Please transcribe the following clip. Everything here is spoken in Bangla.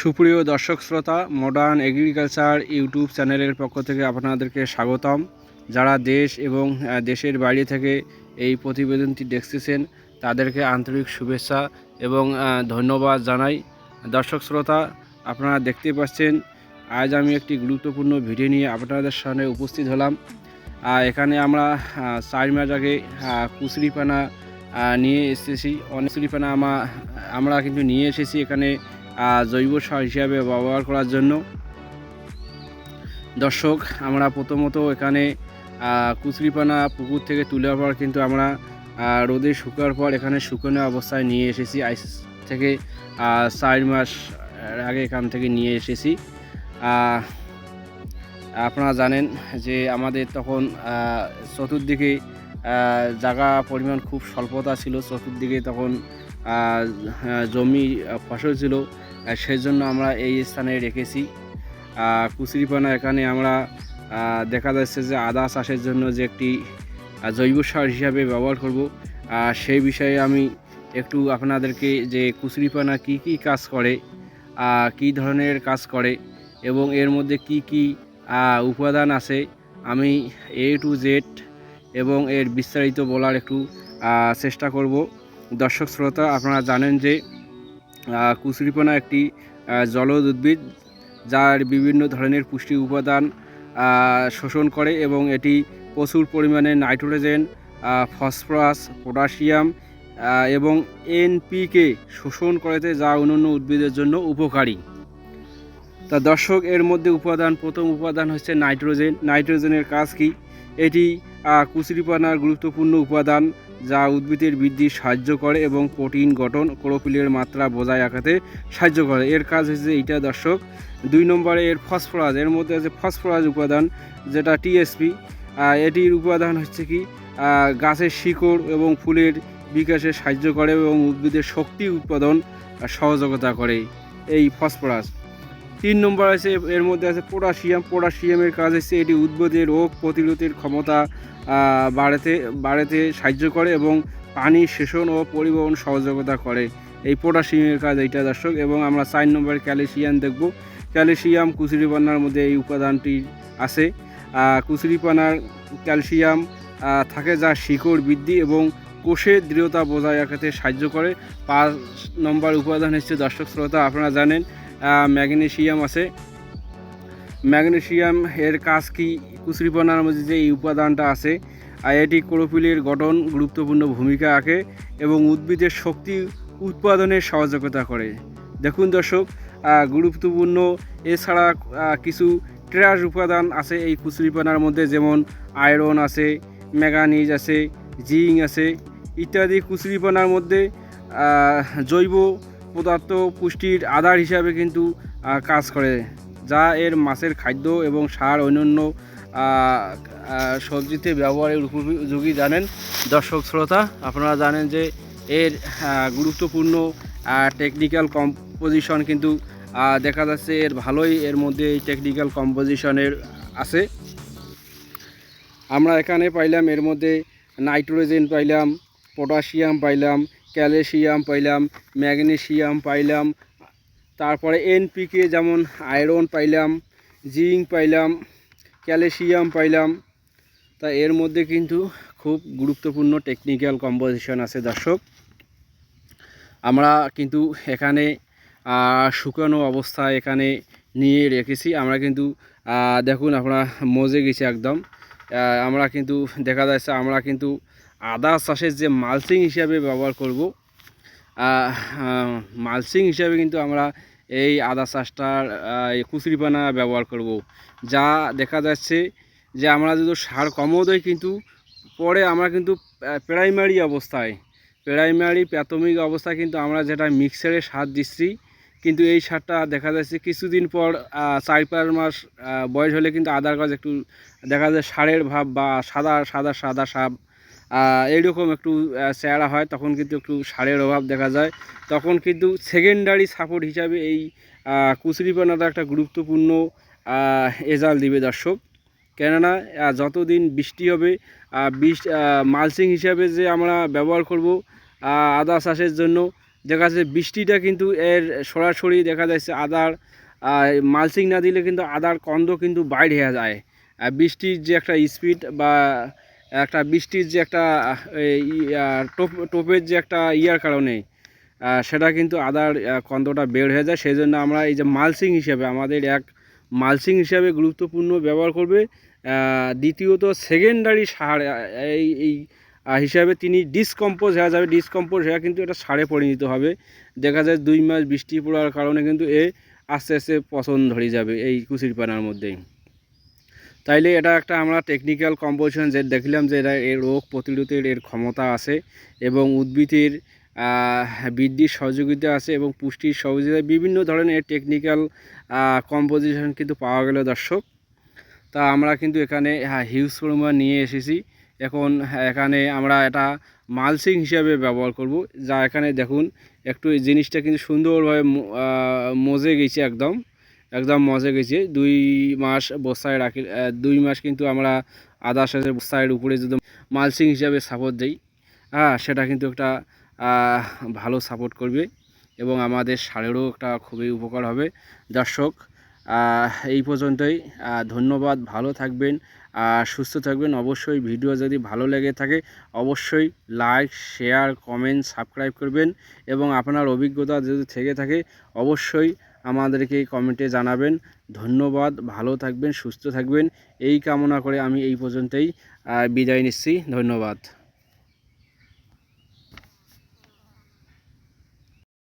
সুপ্রিয় দর্শক শ্রোতা মডার্ন এগ্রিকালচার ইউটিউব চ্যানেলের পক্ষ থেকে আপনাদেরকে স্বাগতম। যারা দেশ এবং দেশের বাইরে থেকে এই প্রতিবেদনটি দেখতেছেন, তাদেরকে আন্তরিক শুভেচ্ছা এবং ধন্যবাদ জানাই। দর্শক শ্রোতা, আপনারা দেখতে পাচ্ছেন, আজ আমি একটি গুরুত্বপূর্ণ ভিডিও নিয়ে আপনাদের সামনে উপস্থিত হলাম। এখানে আমরা চার মাস আগে কুচরিপানা নিয়ে এসেছি। অনেক কুচরিপানা আমা, আমরা কিন্তু নিয়ে এসেছি এখানে। জৈব সার হিসাবে ব্যবহার করার জন্য। দর্শক, আমরা প্রথমত এখানে কুচরিপানা পুকুর থেকে তোলার পর কিন্তু আমরা রোদে শুকার পর এখানে শুকনো অবস্থায় নিয়ে এসেছি। আইস থেকে চার মাস আগে এখান থেকে নিয়ে এসেছি। আপনারা জানেন যে আমাদের তখন চতুর্দিকে জায়গা পরিমাণ খুব স্বল্পতা ছিল। চতুর্দিকে তখন জমি ফসল ছিল সেই জন্য আমরা এই স্থানে রেখেছি। কুচুরিপানা এখানে আমরা দেখা যাচ্ছে যে আদা চাষের জন্য যে একটি জৈব সার হিসাবে ব্যবহার করব। সেই বিষয়ে আমি একটু আপনাদেরকে যে কুচুরিপানা কি কি কাজ করে কি ধরনের কাজ করে এবং এর মধ্যে কি কি উপাদান আছে, আমি এ টু জেড এবং এর বিস্তারিত বলার একটু চেষ্টা করব। দর্শক শ্রোতা, আপনারা জানেন যে কুচুরিপানা একটি জলজ উদ্ভিদ, যার বিভিন্ন ধরনের পুষ্টি উপাদান শোষণ করে এবং এটি প্রচুর পরিমাণে নাইট্রোজেন ফসফরাস, পটাশিয়াম এবং এনপিকে শোষণ করেতে যা অন্যান্য উদ্ভিদের জন্য উপকারী। তা দর্শক, এর মধ্যে উপাদান, প্রথম উপাদান হচ্ছে নাইট্রোজেন। নাইট্রোজেনের কাজ কি? এটি কুচুরিপানার গুরুত্বপূর্ণ উপাদান যা উদ্ভিদের বৃদ্ধি সাহায্য করে এবং প্রোটিন গঠন ক্লোরোফিলের মাত্রা বজায় রাখাতে সাহায্য করে। এর কাজ হচ্ছে এইটা দর্শক, দুই নম্বরে এর ফসফরাস। এর মধ্যে আছে ফসফরাস উপাদান, যেটা টিএসপি এটির উপাদান হচ্ছে কি? গাছের শিকড় এবং ফুলের বিকাশে সাহায্য করে এবং উদ্ভিদের শক্তি উৎপাদন সহযোগিতা করে এই ফসফরাস। তিন নম্বর আছে, এর মধ্যে আছে পটাশিয়াম। পটাশিয়ামের কাজ হচ্ছে এটি উদ্ভিদের রোগ প্রতিরোধের ক্ষমতা বাড়াতে বাড়াতে সাহায্য করে এবং পানি শোষণ ও পরিবহন সহযোগিতা করে। এই পটাশিয়ামের কাজ এইটা দর্শক এবং আমরা চার নম্বর ক্যালসিয়াম দেখব। ক্যালসিয়াম, কুচুরিপানার মধ্যে এই উপাদানটি আছে। কুচুরিপানার ক্যালসিয়াম থাকে যা শিকড় বৃদ্ধি এবং কোষের দৃঢ়তা বজায় রাখাতে সাহায্য করে। পাঁচ নম্বর উপাদান হচ্ছে দর্শক শ্রোতা, আপনারা জানেন আহ, ম্যাগনেসিয়াম আছে। ম্যাগনেশিয়াম এর কাজ কি? কুচুরিপানার মধ্যে যে এই উপাদানটা আছে এটি ক্লোরোফিলের গঠন গুরুত্বপূর্ণ ভূমিকা রাখে এবং উদ্ভিদের শক্তি উৎপাদনে সহযোগিতা করে। দেখুন দর্শক গুরুত্বপূর্ণ। এছাড়া কিছু ট্রাস উপাদান আছে এই কুচুরিপানার মধ্যে যেমন আয়রন আছে ম্যাগানিজ আছে জিঙ্ক আছে ইত্যাদি কুচুরিপানার মধ্যে জৈব পদার্থ পুষ্টির আধার হিসাবে কিন্তু কাজ করে, যা এর মাছের খাদ্য এবং সার অন্যান্য সবজিতে ব্যবহারের উপযোগী জানেন। দর্শক শ্রোতা, আপনারা জানেন যে এর গুরুত্বপূর্ণ টেকনিক্যাল কম্পোজিশন কিন্তু দেখা যাচ্ছে এর ভালোই এর মধ্যে এই টেকনিক্যাল কম্পোজিশনের আছে। আমরা এখানে পাইলাম এর মধ্যে নাইট্রোজেন পাইলাম পটাশিয়াম পাইলাম ক্যালসিয়াম পাইলাম, ম্যাগনেসিয়াম পাইলাম, তারপরে এনপিকে যেমন আয়রন পাইলাম জিঙ্ক পাইলাম ক্যালসিয়াম পাইলাম। তা এর মধ্যে কিন্তু খুব গুরুত্বপূর্ণ টেকনিক্যাল কম্পোজিশন আছে দর্শক। আমরা কিন্তু এখানে শুকানো অবস্থায় এখানে নিয়ে রেখেছি। আমরা কিন্তু দেখুন আমরা মজে গেছি একদম। আমরা কিন্তু দেখা যাচ্ছে, আমরা কিন্তু আদা চাষের যে মালচিং হিসাবে ব্যবহার করব মালচিং হিসাবে কিন্তু আমরা এই আদা চাষটার কুচুরিপানা ব্যবহার করব। যা দেখা যাচ্ছে যে আমরা যদি সার কমও দেয় কিন্তু পরে আমরা কিন্তু প্রাইমারি অবস্থায়, প্রাইমারি প্রাথমিক অবস্থায় কিন্তু আমরা যেটা মিক্সারে সার দিচ্ছি, কিন্তু এই সারটা দেখা যাচ্ছে কিছুদিন পর চার পাঁচ মাস বয়স হলে কিন্তু আদার গাছ একটু দেখা যায় সারের ভাব বা সাদা সাদা সাদা সাপ এইরকম একটু চেহারা হয়, তখন কিন্তু একটু সারের অভাব দেখা যায়। তখন কিন্তু সেকেন্ডারি সাপোর্ট হিসাবে এই কুচুরিপানাটা একটা গুরুত্বপূর্ণ এজাল দিবে দর্শক। কেননা যতদিন বৃষ্টি হবে বৃষ্টি মালচিং হিসাবে যে আমরা ব্যবহার করব আদা চাষের জন্য, দেখা যাচ্ছে বৃষ্টিটা কিন্তু এর সরাসরি দেখা যাচ্ছে আদার মালচিং না দিলে কিন্তু আদার কন্দ কিন্তু বাইরে যায়। বৃষ্টির যে একটা স্পিড বা একটা বৃষ্টির যে একটা টোপ, টোপের যে একটা ইয়ার কারণে সেটা কিন্তু আদার কন্দটা বের হয়ে যায়। সেই জন্য আমরা এই যে মালচিং হিসাবে, আমাদের এক মালচিং হিসাবে গুরুত্বপূর্ণ ব্যবহার করবে দ্বিতীয়ত সেকেন্ডারি সার এই এই হিসাবে তিনি ডিসকম্পোজ হয়ে যাবে। ডিসকম্পোজ হয়ে কিন্তু এটা সারে পরিণত হবে। দেখা যায় দুই মাস বৃষ্টি পড়ার কারণে কিন্তু এ আস্তে আস্তে পচন ধরে যাবে এই কুচির পানার মধ্যেই। তাইলে এটা একটা আমরা টেকনিক্যাল কম্পোজিশন যে দেখলাম যে এটা এর রোগ প্রতিরোধের এর ক্ষমতা আছে এবং উদ্ভিদের বৃদ্ধির সহযোগিতা আছে এবং পুষ্টির সহযোগিতা বিভিন্ন ধরনের টেকনিক্যাল কম্পোজিশন কিন্তু পাওয়া গেল দর্শক। তা আমরা কিন্তু এখানে হ্যাঁ হিউজ পরিমাণ নিয়ে এসেছি। এখন হ্যাঁ, এখানে আমরা এটা মালসিং হিসাবে ব্যবহার করব। যা এখানে দেখুন একটু জিনিসটা কিন্তু সুন্দরভাবে মজে গেছে একদম। একদম মজে গেছে। দুই মাস বস্তায় রাখি দুই মাস কিন্তু আমরা আদা সেচের বস্তায়ের উপরে যদি মালসিং হিসাবে সাপোর্ট দিই হ্যাঁ সেটা কিন্তু একটা ভালো সাপোর্ট করবে এবং আমাদের সারেরও একটা খুবই উপকার হবে। দর্শক এই পর্যন্তই ধন্যবাদ, ভালো থাকবেন সুস্থ থাকবেন। অবশ্যই ভিডিও যদি ভালো লেগে থাকে, অবশ্যই লাইক শেয়ার কমেন্ট সাবস্ক্রাইব করবেন এবং আপনার অভিজ্ঞতা যদি থেকে থাকে, অবশ্যই আমাদেরকে কমেন্টে জানাবেন। ধন্যবাদ, ভালো থাকবেন, সুস্থ থাকবেন। এই কামনা করে আমি এই পর্যন্তই বিদায় নিচ্ছি। ধন্যবাদ।